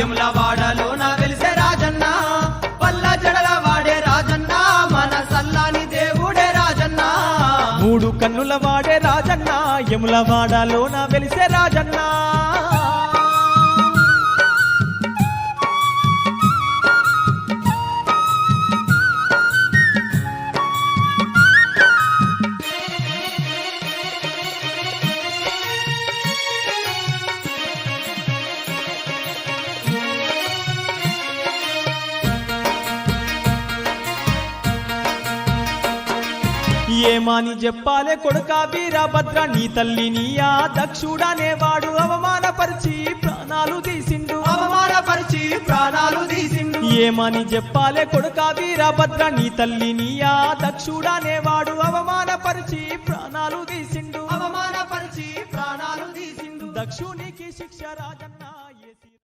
యముల నా వెలిసే రాజన్న. పల్ల జడల వాడే రాజన్న. మన సల్లాని దేవుడే రాజన్న. మూడు కన్నుల వాడే రాజన్న. యముల నా వెలిసే రాజన్నా. ఏమాని చెప్పాలే కొడుక వీరభద్ర నీ తల్లి నీయా దక్షుడనేవాడు అవమానపరిచి ప్రాణాలు తీసిండు. అవమానపరిచి ప్రాణాలు తీసిండు. ఏమని చెప్పాలే కొడుక వీరభద్ర నీ తల్లి నీయా దక్షుడనేవాడు అవమానపరిచి ప్రాణాలు తీసిండు. అవమానపరిచి ప్రాణాలు తీసిండు. దక్షునికి శిక్ష రాజన్న.